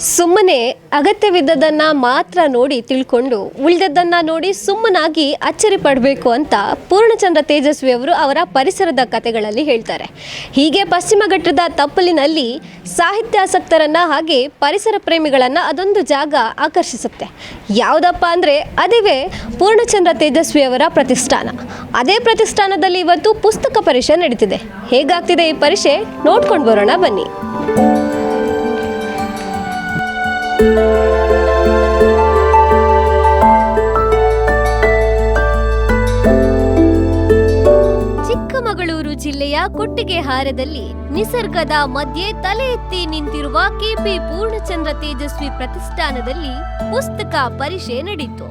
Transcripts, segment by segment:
ಸುಮ್ಮನೆ ಅಗತ್ಯವಿದ್ದದನ್ನ ಮಾತ್ರ ನೋಡಿ ತಿಳ್ಕೊಂಡು ಉಳಿದದ್ದನ್ನ ನೋಡಿ ಸುಮ್ಮನಾಗಿ ಅಚ್ಚರಿ ಪಡಬೇಕು ಅಂತ ಪೂರ್ಣಚಂದ್ರ ತೇಜಸ್ವಿ ಅವರು ಅವರ ಪರಿಸರದ ಕಥೆಗಳಲ್ಲಿ ಹೇಳ್ತಾರೆ. ಹೀಗೆ ಪಶ್ಚಿಮ ಘಟ್ಟದ ತಪ್ಪಲಿನಲ್ಲಿ ಸಾಹಿತ್ಯಾಸಕ್ತರನ್ನ ಹಾಗೆ ಪರಿಸರ ಪ್ರೇಮಿಗಳನ್ನ ಅದೊಂದು ಜಾಗ ಆಕರ್ಷಿಸುತ್ತೆ. ಯಾವುದಪ್ಪ ಅಂದರೆ ಅದುವೇ ಪೂರ್ಣಚಂದ್ರ ತೇಜಸ್ವಿ ಅವರ ಪ್ರತಿಷ್ಠಾನ. ಅದೇ ಪ್ರತಿಷ್ಠಾನದಲ್ಲಿ ಇವತ್ತು ಪುಸ್ತಕ ಪರಿಷೆ ನಡೀತಿದೆ. ಹೇಗಾಗ್ತಿದೆ ಈ ಪರಿಷೆ ನೋಡ್ಕೊಂಡು ಬರೋಣ ಬನ್ನಿ. ಚಿಕ್ಕಮಗಳೂರು ಜಿಲ್ಲೆಯ ಕೊಟ್ಟಿಗೆಹಾರದಲ್ಲಿ ನಿಸರ್ಗದ ಮಧ್ಯೆ ತಲೆ ಎತ್ತಿ ನಿಂತಿರುವ ಕೆಪಿ ಪೂರ್ಣಚಂದ್ರ ತೇಜಸ್ವಿ ಪ್ರತಿಷ್ಠಾನದಲ್ಲಿ ಪುಸ್ತಕ ಪರಿಷೆ ನಡೆಯಿತು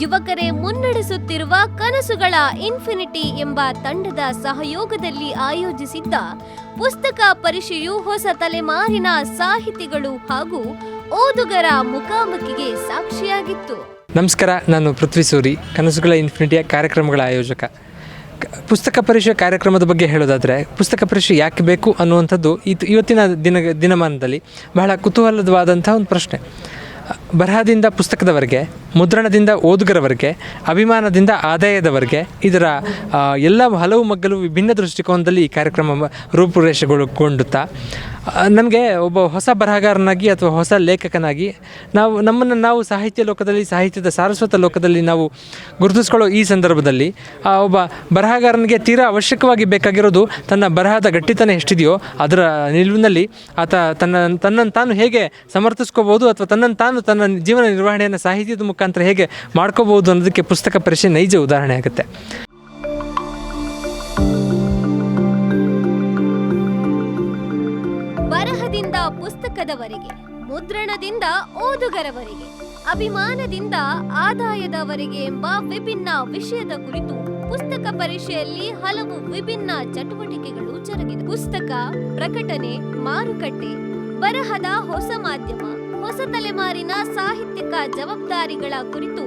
ಯುವಕರೇ ಮುನ್ನಡೆಸುತ್ತಿರುವ ಕನಸುಗಳ ಇನ್ಫಿನಿಟಿ ಎಂಬ ತಂಡದ ಸಹಯೋಗದಲ್ಲಿ ಆಯೋಜಿಸಿದ್ದ ಪುಸ್ತಕ ಪರಿಷೆಯು ಹೊಸ ತಲೆಮಾರಿನ ಸಾಹಿತಿಗಳು ಹಾಗೂ ಓದುಗರ ಮುಖಾಮುಖಿಗೆ ಸಾಕ್ಷಿಯಾಗಿತ್ತು. ನಮಸ್ಕಾರ, ನಾನು ಪೃಥ್ವಿ ಸೂರಿ, ಕನಸುಗಳ ಇನ್ಫಿನಿಟಿಯ ಕಾರ್ಯಕ್ರಮಗಳ ಆಯೋಜಕ. ಪುಸ್ತಕ ಪರಿಷೆ ಕಾರ್ಯಕ್ರಮದ ಬಗ್ಗೆ ಹೇಳೋದಾದರೆ, ಪುಸ್ತಕ ಪರಿಷೆ ಯಾಕೆ ಬೇಕು ಅನ್ನುವಂಥದ್ದು ಇವತ್ತಿನ ದಿನ, ದಿನಮಾನದಲ್ಲಿ ಬಹಳ ಕುತೂಹಲದವಾದಂಥ ಒಂದು ಪ್ರಶ್ನೆ. ಬರಹದಿಂದ ಪುಸ್ತಕದವರೆಗೆ, ಮುದ್ರಣದಿಂದ ಓದುಗರವರೆಗೆ, ಅಭಿಮಾನದಿಂದ ಆದಾಯದವರೆಗೆ, ಇದರ ಎಲ್ಲ ಹಲವು ಮಗ್ಗಲು ವಿಭಿನ್ನ ದೃಷ್ಟಿಕೋನದಲ್ಲಿ ಈ ಕಾರ್ಯಕ್ರಮ ರೂಪುರೇಷೆಗೊಳ್ಳುತ್ತಾ ನಮಗೆ ಒಬ್ಬ ಹೊಸ ಬರಹಗಾರನಾಗಿ ಅಥವಾ ಹೊಸ ಲೇಖಕನಾಗಿ ನಾವು, ನಮ್ಮನ್ನು ನಾವು ಸಾಹಿತ್ಯ ಲೋಕದಲ್ಲಿ, ಸಾಹಿತ್ಯದ ಸಾರಸ್ವತ ಲೋಕದಲ್ಲಿ ನಾವು ಗುರುತಿಸ್ಕೊಳ್ಳೋ ಈ ಸಂದರ್ಭದಲ್ಲಿ, ಆ, ಒಬ್ಬ ಬರಹಗಾರನಿಗೆ ತೀರಾ ಅವಶ್ಯಕವಾಗಿ ಬೇಕಾಗಿರೋದು ತನ್ನ ಬರಹದ ಗಟ್ಟಿತನ ಎಷ್ಟಿದೆಯೋ ಅದರ ನಿಲುವಿನಲ್ಲಿ ಆತ ತನ್ನ, ತನ್ನನ್ನು ತಾನು ಹೇಗೆ ಸಮರ್ಥಿಸ್ಕೋಬೋದು ಅಥವಾ ತನ್ನನ್ನು ತಾನು ತನ್ನ ಜೀವನ ನಿರ್ವಹಣೆಯನ್ನು ಸಾಹಿತ್ಯದ ಮುಖಾಂತರ ಹೇಗೆ ಮಾಡ್ಕೋಬಹುದು ಅನ್ನೋದಕ್ಕೆ ಪುಸ್ತಕ ಪರಿಷೆ ನೈಜ ಉದಾಹರಣೆ ಆಗುತ್ತೆ. ಬರಹದಿಂದ ಪುಸ್ತಕದವರೆಗೆ, ಮುದ್ರಣದಿಂದ ಓದುಗರವರೆಗೆ, ಅಭಿಮಾನದಿಂದ ಆದಾಯದವರೆಗೆ ಎಂಬ ವಿಭಿನ್ನ ವಿಷಯದ ಕುರಿತು ಪುಸ್ತಕ ಪರಿಷೆಯಲ್ಲಿ ಹಲವು ವಿಭಿನ್ನ ಚಟುವಟಿಕೆಗಳು ಜರುಗಿದೆ. ಪುಸ್ತಕ ಪ್ರಕಟಣೆ, ಮಾರುಕಟ್ಟೆ, ಬರಹದ ಹೊಸ ಮಾಧ್ಯಮ ಹೊಸ ತಲೆಮಾರಿನ ಸಾಹಿತ್ಯಿಕ ಜವಾಬ್ದಾರಿಗಳ ಕುರಿತು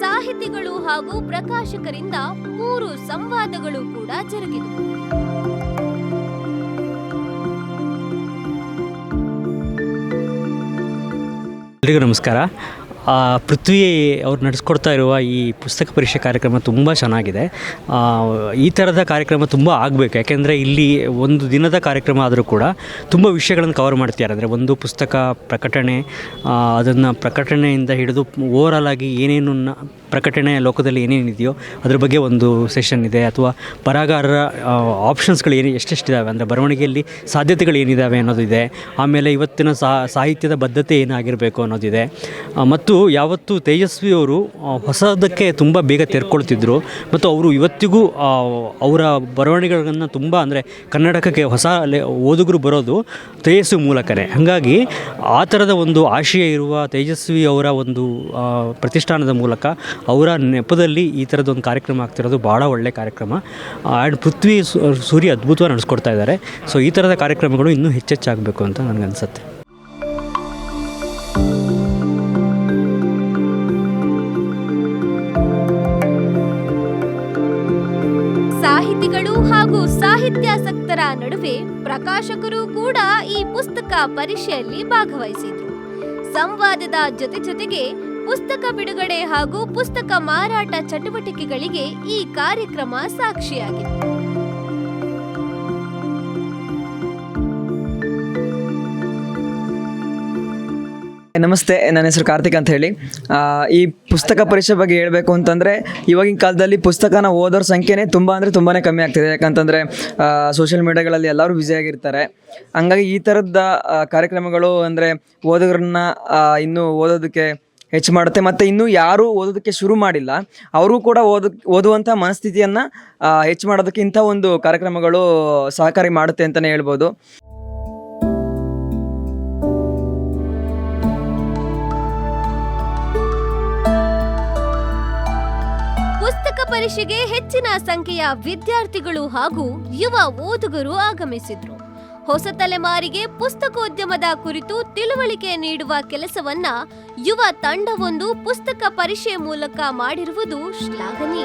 ಸಾಹಿತಿಗಳು ಹಾಗೂ ಪ್ರಕಾಶಕರಿಂದ ಮೂರು ಸಂವಾದಗಳು ಕೂಡ ಜರುಗಿದವು. ಎಲ್ರಿಗೂ ನಮಸ್ಕಾರ. ಆ, ಪೃಥ್ವಿ ಅವ್ರು ನಡೆಸ್ಕೊಡ್ತಾ ಇರುವ ಈ ಪುಸ್ತಕ ಪರೀಕ್ಷೆ ಕಾರ್ಯಕ್ರಮ ತುಂಬ ಚೆನ್ನಾಗಿದೆ. ಈ ಥರದ ಕಾರ್ಯಕ್ರಮ ತುಂಬ ಆಗಬೇಕು. ಯಾಕೆಂದರೆ ಇಲ್ಲಿ ಒಂದು ದಿನದ ಕಾರ್ಯಕ್ರಮ ಆದರೂ ಕೂಡ ತುಂಬ ವಿಷಯಗಳನ್ನು ಕವರ್ ಮಾಡ್ತಿದ್ದಾರೆ ಅಂದರೆ ಒಂದು ಪುಸ್ತಕ ಪ್ರಕಟಣೆ ಅದನ್ನು ಪ್ರಕಟಣೆಯಿಂದ ಹಿಡಿದು ಓವರಾಲ್ ಆಗಿ ಏನೇನು ಪ್ರಕಟಣೆ ಲೋಕದಲ್ಲಿ ಏನೇನಿದೆಯೋ ಅದ್ರ ಬಗ್ಗೆ ಒಂದು ಸೆಷನ್ ಇದೆ ಅಥವಾ ಬರಹಗಾರರ ಆಪ್ಷನ್ಸ್ಗಳು ಏನು ಎಷ್ಟೆಷ್ಟಿದ್ದಾವೆ ಅಂದರೆ ಬರವಣಿಗೆಯಲ್ಲಿ ಸಾಧ್ಯತೆಗಳು ಏನಿದ್ದಾವೆ ಅನ್ನೋದಿದೆ ಆಮೇಲೆ ಇವತ್ತಿನ ಸಾಹಿತ್ಯದ ಬದ್ಧತೆ ಏನಾಗಿರಬೇಕು ಅನ್ನೋದಿದೆ. ಮತ್ತು ಯಾವತ್ತು ತೇಜಸ್ವಿ ಅವರು ಹೊಸದಕ್ಕೆ ತುಂಬ ಬೇಗ ತೆರ್ಕೊಳ್ತಿದ್ರು. ಮತ್ತು ಅವರು ಇವತ್ತಿಗೂ ಅವರ ಬರವಣಿಗೆಗಳನ್ನು ತುಂಬ ಅಂದರೆ ಕನ್ನಡಕಕ್ಕೆ ಹೊಸ ಓದುಗರು ಬರೋದು ತೇಜಸ್ವಿ ಮೂಲಕನೇ. ಹಾಗಾಗಿ ಆ ಥರದ ಒಂದು ಆಶಯ ಇರುವ ತೇಜಸ್ವಿ ಅವರ ಒಂದು ಪ್ರತಿಷ್ಠಾನದ ಮೂಲಕ ಅವರ ನೆಪದಲ್ಲಿ ಈ ಥರದ್ದೊಂದು ಕಾರ್ಯಕ್ರಮ ಆಗ್ತಿರೋದು ಭಾಳ ಒಳ್ಳೆಯ ಕಾರ್ಯಕ್ರಮ. ಆ್ಯಂಡ್ ಪೃಥ್ವಿ ಸೂರ್ಯ ಅದ್ಭುತವಾಗಿ ನಡೆಸ್ಕೊಡ್ತಾ ಇದ್ದಾರೆ. ಸೊ, ಈ ಥರದ ಕಾರ್ಯಕ್ರಮಗಳು ಇನ್ನೂ ಹೆಚ್ಚೆಚ್ಚಾಗಬೇಕು ಅಂತ ನನಗನ್ಸುತ್ತೆ ಸಾಹಿತಿಗಳು ಹಾಗೂ ಸಾಹಿತ್ಯಾಸಕ್ತರ ನಡುವೆ ಪ್ರಕಾಶಕರು ಕೂಡ ಈ ಪುಸ್ತಕ ಪರಿಷೆಯಲ್ಲಿ ಭಾಗವಹಿಸಿದ್ರು. ಸಂವಾದದ ಜೊತೆ ಜೊತೆಗೆ ಪುಸ್ತಕ ಬಿಡುಗಡೆ ಹಾಗೂ ಪುಸ್ತಕ ಮಾರಾಟ ಚಟುವಟಿಕೆಗಳಿಗೆ ಈ ಕಾರ್ಯಕ್ರಮ ಸಾಕ್ಷಿಯಾಗಿದೆ. ನಮಸ್ತೆ, ನನ್ನ ಹೆಸರು ಕಾರ್ತಿಕ್ ಅಂತ ಹೇಳಿ. ಈ ಪುಸ್ತಕ ಪರೀಕ್ಷೆ ಬಗ್ಗೆ ಹೇಳಬೇಕು ಅಂತಂದರೆ, ಇವಾಗಿನ ಕಾಲದಲ್ಲಿ ಪುಸ್ತಕನ ಓದೋರ ಸಂಖ್ಯೆನೇ ತುಂಬ ಅಂದರೆ ತುಂಬಾ ಕಮ್ಮಿ ಆಗ್ತಿದೆ. ಯಾಕಂತಂದರೆ ಸೋಷಿಯಲ್ ಮೀಡಿಯಾಗಳಲ್ಲಿ ಎಲ್ಲರೂ ಬ್ಯುಸಿಯಾಗಿರ್ತಾರೆ ಹಂಗಾಗಿ ಈ ಥರದ ಕಾರ್ಯಕ್ರಮಗಳು ಅಂದರೆ ಓದುಗರನ್ನ ಇನ್ನೂ ಓದೋದಕ್ಕೆ ಹೆಚ್ಚು ಮಾಡುತ್ತೆ. ಮತ್ತು ಇನ್ನೂ ಯಾರೂ ಓದೋದಕ್ಕೆ ಶುರು ಮಾಡಿಲ್ಲ. ಅವರು ಕೂಡ ಓದ, ಓದುವಂಥ ಮನಸ್ಥಿತಿಯನ್ನು ಹೆಚ್ಚು ಮಾಡೋದಕ್ಕೆ ಇಂಥ ಒಂದು ಕಾರ್ಯಕ್ರಮಗಳು ಸಹಕಾರಿ ಮಾಡುತ್ತೆ ಅಂತಲೇ ಹೇಳ್ಬೋದು. ಪುಸ್ತಕ ಪರಿಷೆಗೆ ಹೆಚ್ಚಿನ ಸಂಖ್ಯೆಯ ವಿದ್ಯಾರ್ಥಿಗಳು ಹಾಗೂ ಯುವ ಓದುಗರು ಆಗಮಿಸಿದ್ರು. ಹೊಸ ತಲೆಮಾರಿಗೆ ಪುಸ್ತಕೋದ್ಯಮದ ಕುರಿತು ತಿಳುವಳಿಕೆ ನೀಡುವ ಕೆಲಸವನ್ನ ಯುವ ತಂಡವೊಂದು ಪುಸ್ತಕ ಪರಿಷೆ ಮೂಲಕ ಮಾಡಿರುವುದು ಶ್ಲಾಘನೀಯ.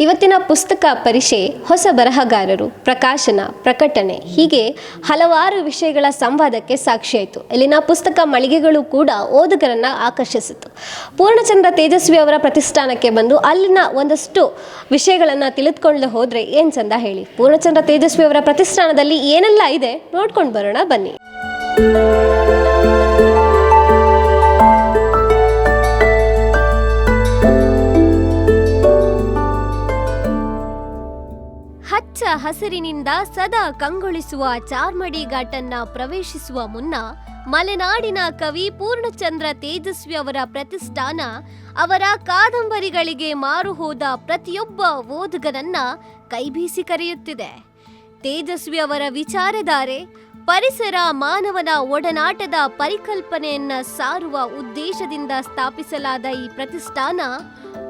ಇವತ್ತಿನ ಪುಸ್ತಕ ಪರಿಷೆ ಹೊಸ ಬರಹಗಾರರು, ಪ್ರಕಾಶನ, ಪ್ರಕಟಣೆ, ಹೀಗೆ ಹಲವಾರು ವಿಷಯಗಳ ಸಂವಾದಕ್ಕೆ ಸಾಕ್ಷಿಯಾಯಿತು. ಇಲ್ಲಿನ ಪುಸ್ತಕ ಮಳಿಗೆಗಳು ಕೂಡ ಓದುಗರನ್ನ ಆಕರ್ಷಿಸಿತು. ಪೂರ್ಣಚಂದ್ರ ತೇಜಸ್ವಿ ಅವರ ಪ್ರತಿಷ್ಠಾನಕ್ಕೆ ಬಂದು ಅಲ್ಲಿನ ಒಂದಷ್ಟು ವಿಷಯಗಳನ್ನು ತಿಳಿದುಕೊಂಡು ಹೋದ್ರೆ ಏನ್ ಚಂದ ಹೇಳಿ? ಪೂರ್ಣಚಂದ್ರ ತೇಜಸ್ವಿ ಅವರ ಪ್ರತಿಷ್ಠಾನದಲ್ಲಿ ಏನೆಲ್ಲ ಇದೆ ನೋಡ್ಕೊಂಡು ಬರೋಣ ಬನ್ನಿ. ಹಸಿರಿನಿಂದ ಸದಾ ಕಂಗೊಳಿಸುವ ಚಾರ್ಮಡಿ ಘಾಟನ್ನ ಪ್ರವೇಶಿಸುವ ಮುನ್ನ ಮಲೆನಾಡಿನ ಕವಿ ಪೂರ್ಣಚಂದ್ರ ತೇಜಸ್ವಿ ಅವರ ಪ್ರತಿಷ್ಠಾನ, ಅವರ ಕಾದಂಬರಿಗಳಿಗೆ ಮಾರುಹೋದ ಪ್ರತಿಯೊಬ್ಬ ಓದುಗನನ್ನ ಕೈಬೀಸಿ ಕರೆಯುತ್ತಿದೆ. ತೇಜಸ್ವಿ ಅವರ ವಿಚಾರಧಾರೆ, ಪರಿಸರ ಮಾನವನ ಒಡನಾಟದ ಪರಿಕಲ್ಪನೆಯನ್ನ ಸಾರುವ ಉದ್ದೇಶದಿಂದ ಸ್ಥಾಪಿಸಲಾದ ಈ ಪ್ರತಿಷ್ಠಾನ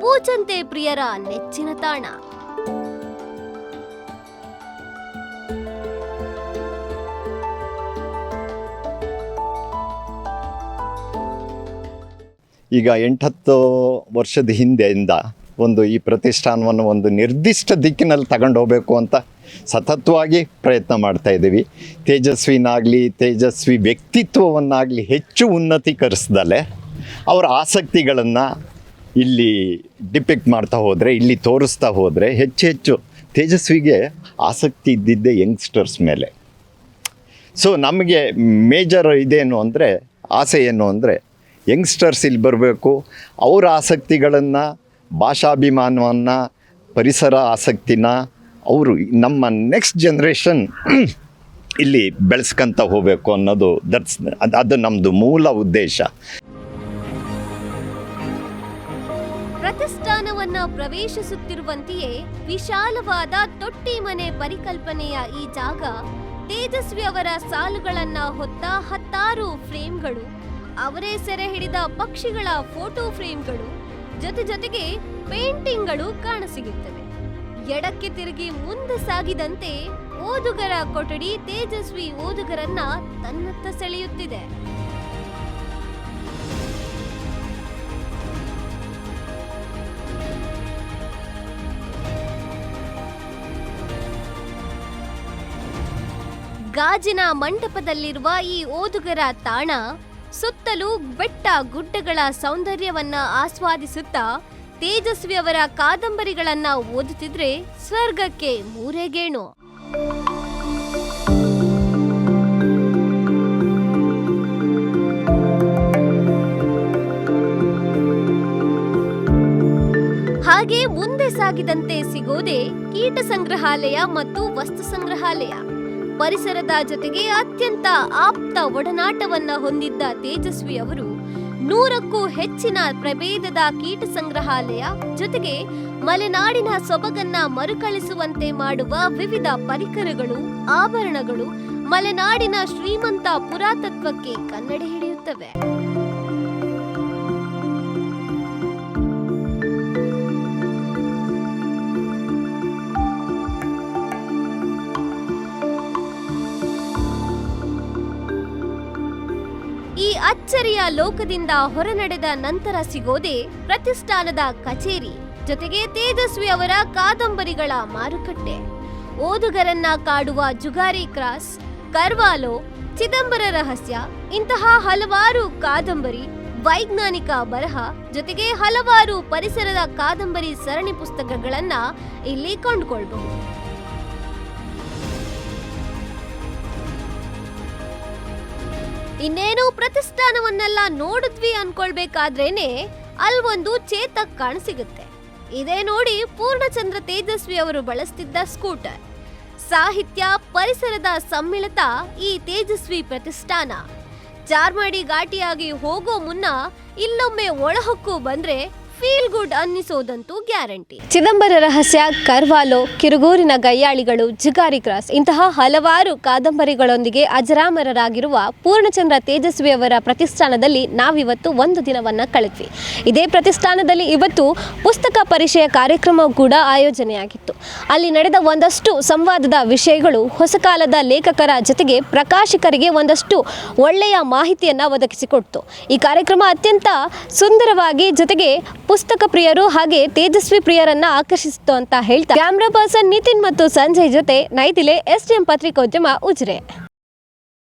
ಪೂಚಂತೆ ಪ್ರಿಯರ ನೆಚ್ಚಿನ ತಾಣ. ಈಗ ಎಂಟತ್ತು ವರ್ಷದ ಹಿಂದೆಯಿಂದ ಒಂದು ಈ ಪ್ರತಿಷ್ಠಾನವನ್ನು ಒಂದು ನಿರ್ದಿಷ್ಟ ದಿಕ್ಕಿನಲ್ಲಿ ತಗೊಂಡು ಹೋಗಬೇಕು ಅಂತ ಸತತವಾಗಿ ಪ್ರಯತ್ನ ಮಾಡ್ತಾ ಇದ್ದೀವಿ. ತೇಜಸ್ವಿನಾಗಲಿ, ತೇಜಸ್ವಿ ವ್ಯಕ್ತಿತ್ವವನ್ನಾಗಲಿ ಹೆಚ್ಚು ಉನ್ನತೀಕರಿಸ್ದಲೆ ಅವರ ಆಸಕ್ತಿಗಳನ್ನು ಇಲ್ಲಿ ಡಿಪಿಕ್ಟ್ ಮಾಡ್ತಾ ಹೋದರೆ, ಇಲ್ಲಿ ತೋರಿಸ್ತಾ ಹೋದರೆ ಹೆಚ್ಚು ಹೆಚ್ಚು ತೇಜಸ್ವಿಗೆ ಆಸಕ್ತಿ ಇದ್ದಿದ್ದೆ ಯಂಗ್ಸ್ಟರ್ಸ್ ಮೇಲೆ. ಸೊ ನಮಗೆ ಮೇಜರ್ ಇದೇನು ಅಂದರೆ, ಆಸೆ ಏನು ಅಂದರೆ ಯಂಗ್ಸ್ಟರ್ಸ್ ಇಲ್ಲಿ ಬರಬೇಕು. ಅವರ ಆಸಕ್ತಿಗಳನ್ನು, ಭಾಷಾಭಿಮಾನವನ್ನು, ಪರಿಸರ ಆಸಕ್ತಿನ ಅವರು ನಮ್ಮ ನೆಕ್ಸ್ಟ್ ಜನ್ರೇಷನ್ ಇಲ್ಲಿ ಬೆಳೆಸ್ಕೊಂತ ಹೋಗಬೇಕು ಅನ್ನೋದು ದಟ್ಸ್ ಅದು ಅದು ನಮ್ಮದು ಮೂಲ ಉದ್ದೇಶ. ಪ್ರತಿಷ್ಠಾನವನ್ನ ಪ್ರವೇಶಿಸುತ್ತಿರುವಂತೆಯೇ ವಿಶಾಲವಾದ ತೊಟ್ಟಿ ಮನೆ ಪರಿಕಲ್ಪನೆಯ ಈ ಜಾಗ ತೇಜಸ್ವಿ ಅವರ ಸಾಲುಗಳನ್ನು ಹೊತ್ತ ಹತ್ತಾರು ಫ್ರೇಮ್ಗಳು. ಅವರೇ ಸೆರೆ ಹಿಡಿದ ಪಕ್ಷಿಗಳ ಫೋಟೋ ಫ್ರೇಮ್ಗಳು, ಜೊತೆ ಜೊತೆಗೆ ಪೇಂಟಿಂಗ್ಗಳು ಕಾಣಸಿಗುತ್ತವೆ. ಎಡಕ್ಕೆ ತಿರುಗಿ ಮುಂದೆ ಸಾಗಿದಂತೆ ಓದುಗರ ಕೊಠಡಿ ತೇಜಸ್ವಿ ಓದುಗರನ್ನ ತನ್ನತ್ತ ಸೆಳೆಯುತ್ತಿದೆ. ಗಾಜಿನ ಮಂಟಪದಲ್ಲಿರುವ ಈ ಓದುಗರ ತಾಣ ಸುತ್ತಲೂ ಬೆಟ್ಟ ಗುಡ್ಡಗಳ ಸೌಂದರ್ಯವನ್ನ ಆಸ್ವಾದಿಸುತ್ತಾ ತೇಜಸ್ವಿ ಅವರ ಕಾದಂಬರಿಗಳನ್ನ ಓದುತ್ತಿದ್ರೆ ಸ್ವರ್ಗಕ್ಕೆ ಮೂರೆಗೇಣು. ಹಾಗೆ ಮುಂದೆ ಸಾಗಿದಂತೆ ಸಿಗೋದೇ ಕೀಟ ಸಂಗ್ರಹಾಲಯ ಮತ್ತು ವಸ್ತು ಸಂಗ್ರಹಾಲಯ. ಪರಿಸರದ ಜೊತೆಗೆ ಅತ್ಯಂತ ಆಪ್ತ ಒಡನಾಟವನ್ನ ಹೊಂದಿದ್ದ ತೇಜಸ್ವಿ ಅವರು ನೂರಕ್ಕೂ ಹೆಚ್ಚಿನ ಪ್ರಭೇದದ ಕೀಟ ಸಂಗ್ರಹಾಲಯ ಜೊತೆಗೆ ಮಲೆನಾಡಿನ ಸೊಬಗನ್ನ ಮರುಕಳಿಸುವಂತೆ ಮಾಡುವ ವಿವಿಧ ಪರಿಕರಗಳು, ಆಭರಣಗಳು ಮಲೆನಾಡಿನ ಶ್ರೀಮಂತ ಪುರಾತತ್ವಕ್ಕೆ ಕನ್ನಡಿ ಹಿಡಿಯುತ್ತವೆ. ಅಚ್ಚರಿಯ ಲೋಕದಿಂದ ಹೊರನಡೆದ ನಂತರ ಸಿಗೋದೆ ಪ್ರತಿಷ್ಠಾನದ ಕಚೇರಿ. ಜೊತೆಗೆ ತೇಜಸ್ವಿ ಅವರ ಕಾದಂಬರಿಗಳ ಮಾರುಕಟ್ಟೆ. ಓದುಗರನ್ನ ಕಾಡುವ ಜುಗಾರಿ ಕ್ರಾಸ್, ಕರ್ವಾಲೋ, ಚಿದಂಬರ ರಹಸ್ಯ, ಇಂತಹ ಹಲವಾರು ಕಾದಂಬರಿ, ವೈಜ್ಞಾನಿಕ ಬರಹ, ಜೊತೆಗೆ ಹಲವಾರು ಪರಿಸರದ ಕಾದಂಬರಿ ಸರಣಿ ಪುಸ್ತಕಗಳನ್ನ ಇಲ್ಲಿ ಕೊಂಡುಕೊಳ್ಬಹುದು. ಇನ್ನೇನು ಪ್ರತಿಷ್ಠಾನವನ್ನೆಲ್ಲ ನೋಡಿದ್ವಿ ಅನ್ಕೊಳ್ಬೇಕಾದ್ರೇನೆ ಅಲ್ವೊಂದು ಚೇತಕ್ ಕಾಣಸಿಗುತ್ತೆ. ಇದೇ ನೋಡಿ ಪೂರ್ಣಚಂದ್ರ ತೇಜಸ್ವಿ ಅವರು ಬಳಸ್ತಿದ್ದ ಸ್ಕೂಟರ್. ಸಾಹಿತ್ಯ, ಪರಿಸರದ ಸಮ್ಮಿಳಿತ ಈ ತೇಜಸ್ವಿ ಪ್ರತಿಷ್ಠಾನ. ಚಾರ್ಮಾಡಿ ಘಾಟಿಯಾಗಿ ಹೋಗೋ ಮುನ್ನ ಇಲ್ಲೊಮ್ಮೆ ಒಳಹೊಕ್ಕು ಬಂದ್ರೆ ಫೀಲ್ ಗುಡ್ ಅನ್ನಿಸೋದಂತೂ ಗ್ಯಾರಂಟಿ. ಚಿದಂಬರ ರಹಸ್ಯ, ಕರ್ವಾಲೋ, ಕಿರುಗೂರಿನ ಗಯ್ಯಾಳಿಗಳು ಜಿಗಾರಿ ಕ್ರಾಸ್ ಇಂತಹ ಹಲವಾರು ಕಾದಂಬರಿಗಳೊಂದಿಗೆ ಅಜರಾಮರರಾಗಿರುವ ಪೂರ್ಣಚಂದ್ರ ತೇಜಸ್ವಿ ಅವರ ಪ್ರತಿಷ್ಠಾನದಲ್ಲಿ ನಾವಿವತ್ತು ಒಂದು ದಿನವನ್ನ ಕಳೆದ್ವಿ. ಇದೇ ಪ್ರತಿಷ್ಠಾನದಲ್ಲಿ ಇವತ್ತು ಪುಸ್ತಕ ಪರಿಚಯ ಕಾರ್ಯಕ್ರಮ ಕೂಡ ಆಯೋಜನೆಯಾಗಿತ್ತು. ಅಲ್ಲಿ ನಡೆದ ಒಂದಷ್ಟು ಸಂವಾದದ ವಿಷಯಗಳು ಹೊಸ ಕಾಲದ ಲೇಖಕರ ಜೊತೆಗೆ ಪ್ರಕಾಶಕರಿಗೆ ಒಂದಷ್ಟು ಒಳ್ಳೆಯ ಮಾಹಿತಿಯನ್ನು ಒದಗಿಸಿಕೊಡ್ತು. ಈ ಕಾರ್ಯಕ್ರಮ ಅತ್ಯಂತ ಸುಂದರವಾಗಿ ಜೊತೆಗೆ ಪುಸ್ತಕ ಪ್ರಿಯರು ಹಾಗೆ ತೇಜಸ್ವಿ ಪ್ರಿಯರನ್ನ ಆಕರ್ಷಿಸಿತು ಅಂತ ಹೇಳ್ತಾ ಕ್ಯಾಮ್ರಾ ಪರ್ಸನ್ ನಿತಿನ್ ಮತ್ತು ಸಂಜಯ್ ಜೊತೆ ನೈದಿಲೆ ಎಸ್ ಡಿ ಎಂ ಪತ್ರಿಕೋದ್ಯಮ ಉಜಿರೆ.